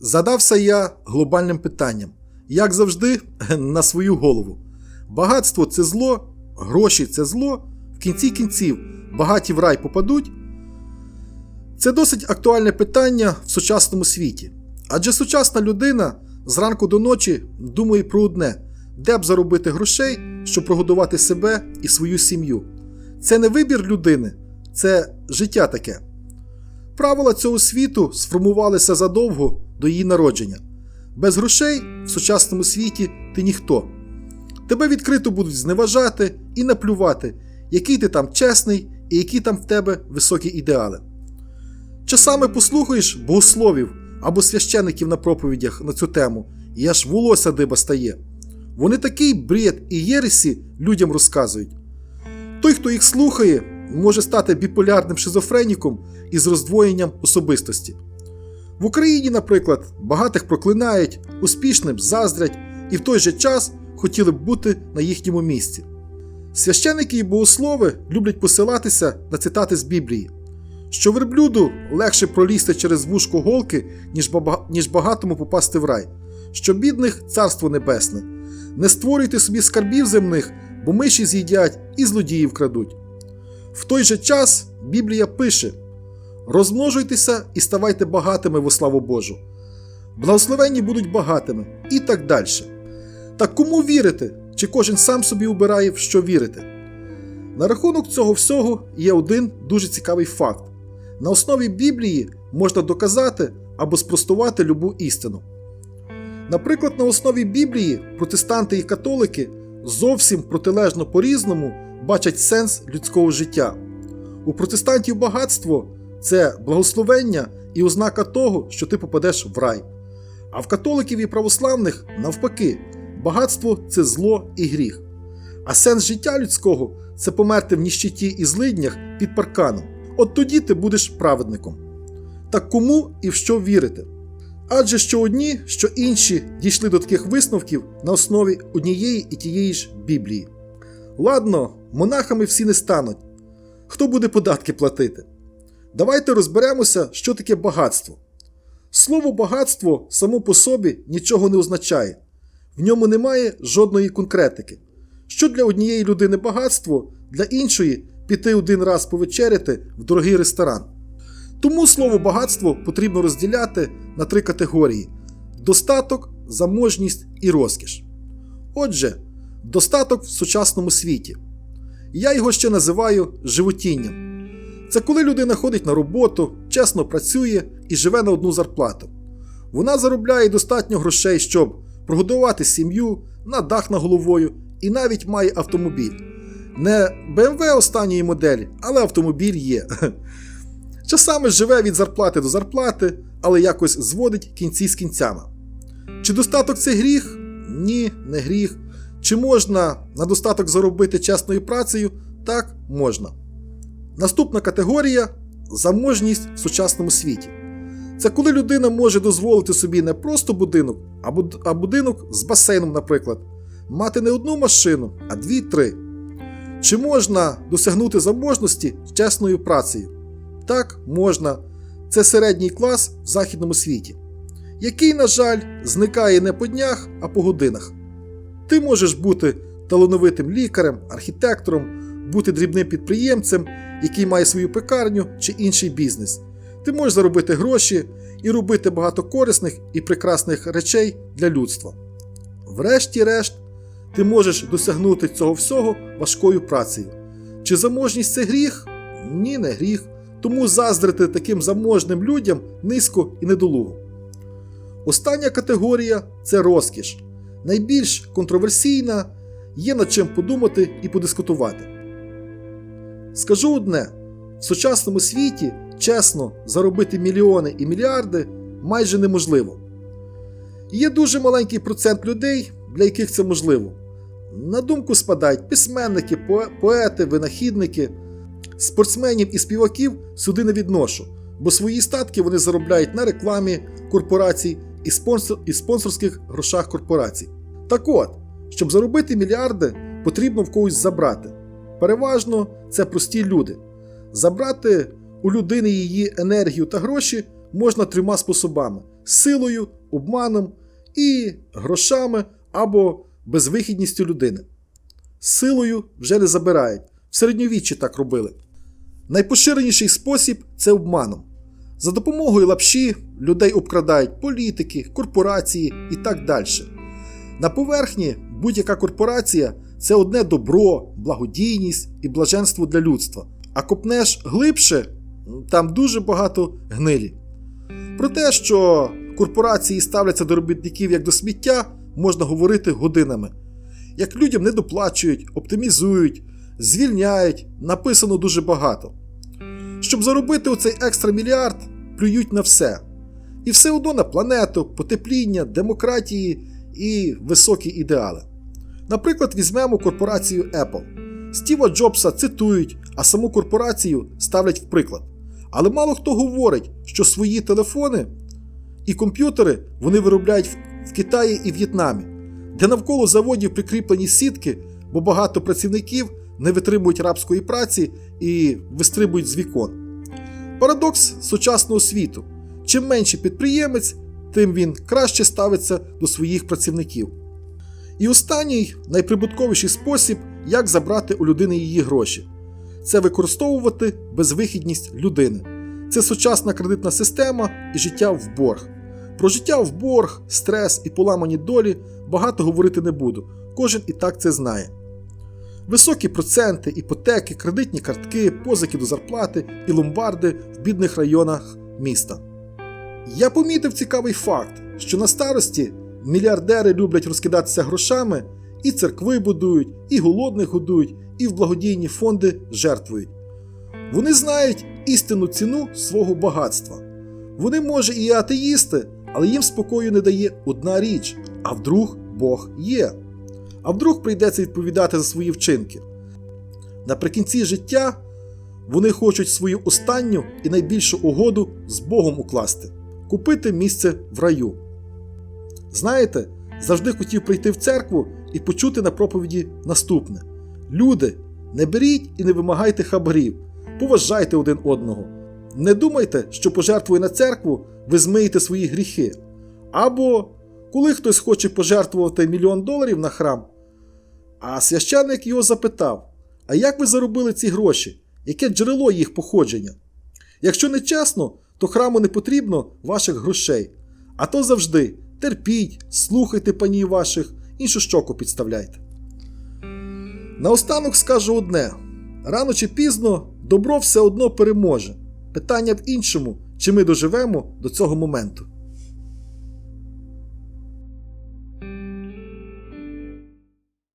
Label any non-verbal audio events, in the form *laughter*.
Задався я глобальним питанням, як завжди, *laughs* на свою голову. Багатство це зло, гроші це зло, в кінці кінців багаті в рай попадуть. Це досить актуальне питання в сучасному світі. Адже сучасна людина зранку до ночі думає про одне: де б заробити грошей, щоб прогодувати себе і свою сім'ю. Це не вибір людини, це життя таке. Правила цього світу сформувалися задовго до її народження. Без грошей в сучасному світі ти ніхто. Тебе відкрито будуть зневажати і наплювати, який ти там чесний і які там в тебе високі ідеали. Часами послухаєш богословів або священиків на проповідях на цю тему, і аж волосся диба стає. Вони такий бред і єресі людям розказують. Той, хто їх слухає, може стати біполярним шизофреніком із роздвоєнням особистості. В Україні, наприклад, багатих проклинають, успішним заздрять і в той же час хотіли б бути на їхньому місці. Священики і богослови люблять посилатися на цитати з Біблії, що верблюду легше пролізти через вушко голки, ніж, багатому попасти в рай, що бідних царство небесне. Не створюйте собі скарбів земних, бо миші з'їдять і злодії вкрадуть. В той же час Біблія пише: розмножуйтеся і ставайте багатими во славу Божу. Благословенні будуть багатими і так далі. Так кому вірити? Чи кожен сам собі обирає, в що вірити? На рахунок цього всього є один дуже цікавий факт: на основі Біблії можна доказати або спростувати любу істину. Наприклад, на основі Біблії протестанти і католики зовсім протилежно по-різному бачать сенс людського життя. У протестантів багатство це благословення і ознака того, що ти попадеш в рай. А в католиків і православних навпаки, багатство це зло і гріх. А сенс життя людського це померти в ніщиті і злиднях під парканом. От тоді ти будеш праведником. Так кому і в що вірити? Адже що одні, що інші дійшли до таких висновків на основі однієї і тієї ж Біблії. Ладно, монахами всі не стануть. Хто буде податки платити? Давайте розберемося, що таке багатство. Слово багатство само по собі нічого не означає, в ньому немає жодної конкретики. Що для однієї людини багатство, для іншої піти один раз повечеряти в дорогий ресторан. Тому слово багатство потрібно розділяти на три категорії: достаток, заможність і розкіш. Отже, достаток в сучасному світі. Я його ще називаю животінням. Це коли людина ходить на роботу, чесно працює і живе на одну зарплату. Вона заробляє достатньо грошей, щоб прогодувати сім'ю, на дах над головою і навіть має автомобіль. Не BMW останньої моделі, але автомобіль є. *laughs* Часами живе від зарплати до зарплати, але якось зводить кінці з кінцями. Чи достаток це гріх? Ні, не гріх. Чи можна на достаток заробити чесною працею? Так, можна. Наступна категорія заможність в сучасному світі. Це коли людина може дозволити собі не просто будинок, а, будинок з басейном, наприклад, мати не одну машину, а дві-три. Чи можна досягнути заможності чесною працею? Так, можна. Це середній клас в західному світі, який, на жаль, зникає не по днях, а по годинах. Ти можеш бути талановитим лікарем, архітектором, бути дрібним підприємцем, який має свою пекарню чи інший бізнес. Ти можеш заробити гроші і робити багато корисних і прекрасних речей для людства. Врешті-решт, ти можеш досягнути цього всього важкою працею. Чи заможність це гріх? Ні, не гріх. Тому заздрити таким заможним людям низько і недолуго. Остання категорія це розкіш. Найбільш контроверсійна, є над чим подумати і подискутувати. Скажу одне: в сучасному світі чесно заробити мільйони і мільярди майже неможливо. Є дуже маленький процент людей, для яких це можливо. На думку спадають письменники, поети, винахідники. Спортсменів і співаків сюди не відношу, бо свої статки вони заробляють на рекламі корпорацій і, спонсор, і спонсорських грошах корпорацій. Так от, щоб заробити мільярди, потрібно в когось забрати. Переважно це прості люди. Забрати у людини її енергію та гроші можна трьома способами: силою, обманом і грошами або безвихідністю людини. Силою вже не забирають. В середньовіччі так робили. Найпоширеніший спосіб це обманом. За допомогою лапші людей обкрадають політики, корпорації і так далі. На поверхні будь-яка корпорація це одне добро, благодійність і блаженство для людства. А копнеш глибше, там дуже багато гнилі. Про те, що корпорації ставляться до робітників як до сміття, можна говорити годинами. Як людям не доплачують, оптимізують, звільняють, написано дуже багато. Щоб заробити оцей екстра мільярд, плюють на все. І все одно на планету, потепління, демократії і високі ідеали. Наприклад, візьмемо корпорацію Apple. Стіва Джобса цитують, а саму корпорацію ставлять в приклад. Але мало хто говорить, що свої телефони і комп'ютери вони виробляють в- Китаї і В'єтнамі, де навколо заводів прикріплені сітки, бо багато працівників не витримують рабської праці і вистрибують з вікон. Парадокс сучасного світу. Чим менше підприємець, тим він краще ставиться до своїх працівників. І останній найприбутковіший спосіб, як забрати у людини її гроші, це використовувати безвихідність людини. Це сучасна кредитна система і життя в борг. Про життя в борг, стрес і поламані долі багато говорити не буду. Кожен і так це знає. Високі проценти, іпотеки, кредитні картки, позики до зарплати і ломбарди в бідних районах міста. Я помітив цікавий факт, що на старості мільярдери люблять розкидатися грошами, і церкви будують, і голодних годують, і в благодійні фонди жертвують. Вони знають істинну ціну свого багатства. Вони, може, і атеїсти, але їм спокою не дає одна річ: а вдруг Бог є. А вдруг прийдеться відповідати за свої вчинки. Наприкінці життя вони хочуть свою останню і найбільшу угоду з Богом укласти купити місце в раю. Знаєте, завжди хотів прийти в церкву і почути на проповіді наступне: Люди, не беріть і не вимагайте хабарів, поважайте один одного. Не думайте, що пожертвує на церкву, ви змиєте свої гріхи. Або коли хтось хоче пожертвувати мільйон доларів на храм, а священник його запитав: А як ви заробили ці гроші? Яке джерело їх походження? Якщо не чесно, то храму не потрібно ваших грошей. А то завжди терпіть, слухайте панів ваших, іншу щоку підставляйте. Наостанок скажу одне: рано чи пізно добро все одно переможе. Питання в іншому, чи ми доживемо до цього моменту.